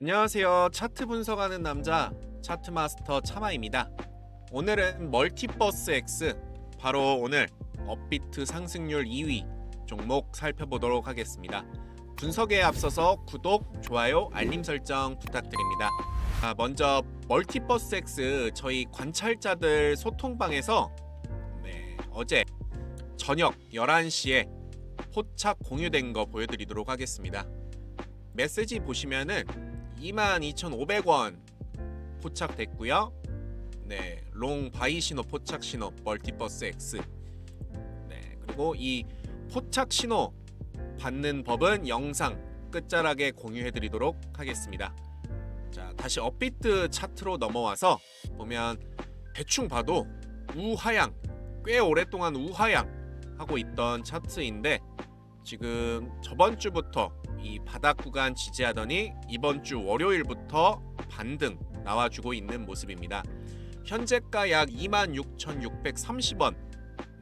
안녕하세요. 차트 분석하는 남자 차트 마스터 차마입니다. 오늘은 멀티버스 X 바로 오늘 업비트 상승률 2위 종목 살펴보도록 하겠습니다. 분석에 앞서서 구독, 좋아요, 알림 설정 부탁드립니다. 아, 먼저 멀티버스 X 저희 관찰자들 소통방에서 네, 어제 저녁 11시에 포착 공유된 거 보여드리도록 하겠습니다. 메시지 보시면은 22,500원 포착됐고요. 네, 롱 바이 신호 포착 신호 멀티버스 X. 네, 그리고 이 포착 신호 받는 법은 영상 끝자락에 공유해 드리도록 하겠습니다. 자, 다시 업비트 차트로 넘어와서 보면 대충 봐도 우하향 꽤 오랫동안 우하향 하고 있던 차트인데 지금 저번 주부터 이 바닥 구간 지지하더니 이번 주 월요일부터 반등 나와주고 있는 모습입니다. 현재가 약 26,630원,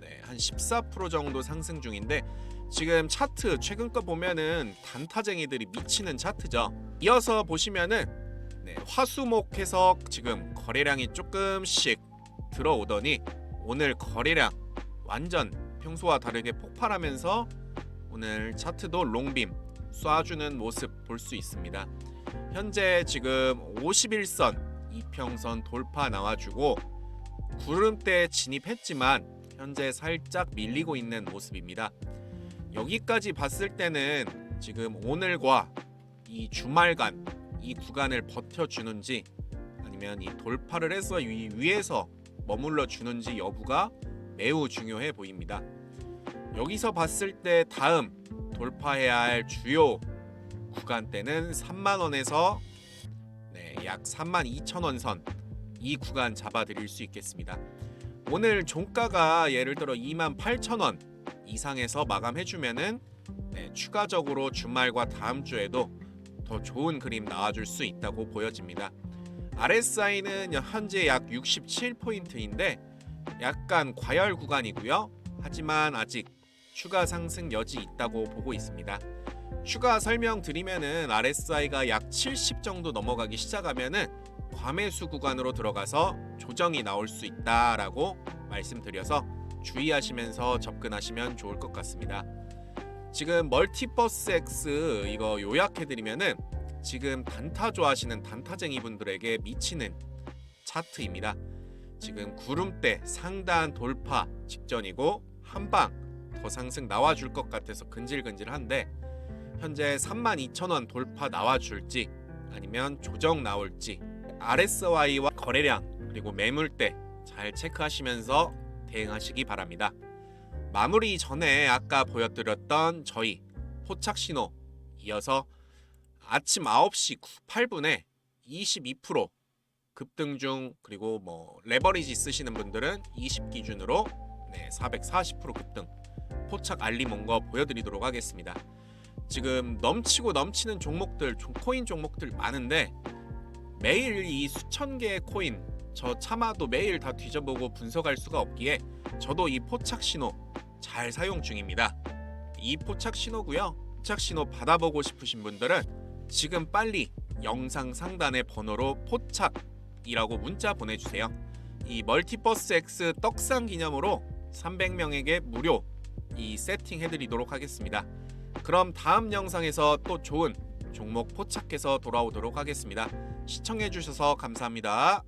네, 한 14% 정도 상승 중인데 지금 차트 최근 거 보면은 단타쟁이들이 미치는 차트죠. 이어서 보시면은 네, 화수목해서 지금 거래량이 조금씩 들어오더니 오늘 거래량 완전 평소와 다르게 폭발하면서 오늘 차트도 롱빔 쏴주는 모습 볼 수 있습니다. 현재 지금 51선 이평선 돌파 나와주고 구름대 진입했지만 현재 살짝 밀리고 있는 모습입니다. 여기까지 봤을 때는 지금 오늘과 이 주말간 이 구간을 버텨주는지 아니면 이 돌파를 해서 위, 위에서 머물러 주는지 여부가 매우 중요해 보입니다. 여기서 봤을 때 다음 돌파해야 할 주요 구간대는 3만 원에서 네, 약 3만 2천 원 선 이 구간 잡아드릴 수 있겠습니다. 오늘 종가가 예를 들어 2만 8천 원 이상에서 마감해주면은 네, 추가적으로 주말과 다음 주에도 더 좋은 그림 나와줄 수 있다고 보여집니다. RSI는 현재 약 67포인트인데 약간 과열 구간이고요. 하지만 아직 추가 상승 여지 있다고 보고 있습니다. 추가 설명드리면은 RSI가 약 70 정도 넘어가기 시작하면은 과매수 구간으로 들어가서 조정이 나올 수 있다라고 말씀드려서 주의하시면서 접근하시면 좋을 것 같습니다. 지금 멀티버스 X 이거 요약해드리면은 지금 단타 좋아하시는 단타쟁이 분들에게 미치는 차트입니다. 지금 구름대 상단 돌파 직전이고 한방 더 상승 나와줄 것 같아서 근질근질한데 현재 32,000원 돌파 나와줄지 아니면 조정 나올지 RSI와 거래량 그리고 매물대 잘 체크하시면서 대응하시기 바랍니다. 마무리 전에 아까 보여드렸던 저희 포착 신호 이어서 아침 9시 8분에 22% 급등 중 그리고 뭐 레버리지 쓰시는 분들은 20 기준으로 네, 440% 급등 포착 알림 온 거 보여드리도록 하겠습니다. 지금 넘치고 넘치는 종목들, 조- 코인 종목들 많은데 매일 이 수천 개의 코인 저 차마도 매일 다 뒤져보고 분석할 수가 없기에 저도 이 포착 신호 잘 사용 중입니다. 이 포착 신호고요. 포착 신호 받아보고 싶으신 분들은 지금 빨리 영상 상단의 번호로 포착이라고 문자 보내주세요. 이 멀티버스 X 떡상 기념으로 300명에게 무료 이 세팅 해드리도록 하겠습니다. 그럼 다음 영상에서 또 좋은 종목 포착해서 돌아오도록 하겠습니다. 시청해주셔서 감사합니다.